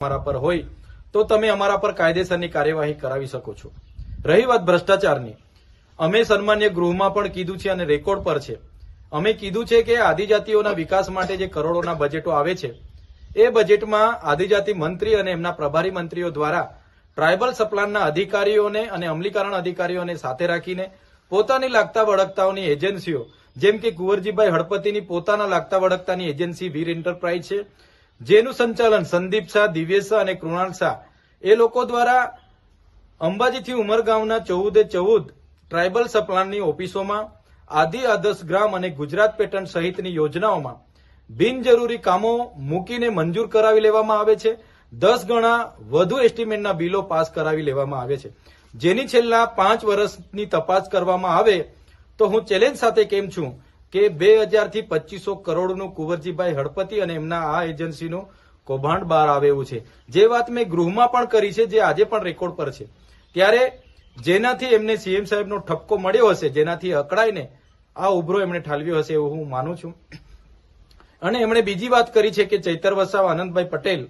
અમારા પર હોય, તો તમે અમારા પર કાયદેસરની કાર્યવાહી કરાવી શકો છો. રહી વાત ભ્રષ્ટાચારની. અમે સન્માન્ય ગૃહમાં પણ કીધું છે અને રેકોર્ડ પર છે. અમે કીધું છે કે આદિજાતિઓના વિકાસ માટે જે કરોડોના બજેટો આવે છે, એ બજેટમાં આદિજાતિ મંત્રી અને એમના પ્રભારી મંત્રીઓ દ્વારા ટ્રાયબલ સપ્લાનના અધિકારીઓને અને અમલીકરણ અધિકારીઓને સાથે રાખીને પોતાની લાગતા વળગતાઓની એજન્સીઓ, જેમ કે કુંવરજીભાઈ હળપતિની પોતાના લાગતા વળગતાની એજન્સી વીર એન્ટરપ્રાઇઝ છે જેનું સંચાલન સંદીપ શાહ, દિવ્યેશ અને કૃણાલ શાહ. એ લોકો દ્વારા અંબાજીથી ઉમરગાંવના ચૌદે ચૌદ ટ્રાયબલ સપ્લાનની ઓફિસોમાં, આદિ આદર્શ ગ્રામ અને ગુજરાત પેટર્ન સહિતની યોજનાઓમાં બિનજરૂરી કામો મૂકીને મંજૂર કરાવી લેવામાં આવે છે. દસ ગણા વધુ એસ્ટિમેટના બિલો પાસ કરાવી લેવામાં આવે છે. જેની છેલ્લા પાંચ વર્ષની તપાસ કરવામાં આવે તો હું ચેલેન્જ સાથે કેમ છું? કે બે હજારથી પચીસો કરોડનું કુંવરજીભાઈ હળપતિ અને એમના આ એજન્સીનું કૌભાંડ બહાર આવે છે. જે વાત મેં ગૃહમાં પણ કરી છે, જે આજે પણ રેકોર્ડ પર છે. ત્યારે જેનાથી એમને સીએમ સાહેબનો ઠપકો મળ્યો હશે, જેનાથી અકળાઈને આ ઉભરો એમણે ઠાલવ્યો હશે એવું હું માનું છું. અને એમણે બીજી વાત કરી છે કે ચૈતર વસાવ, આનંદભાઈ પટેલ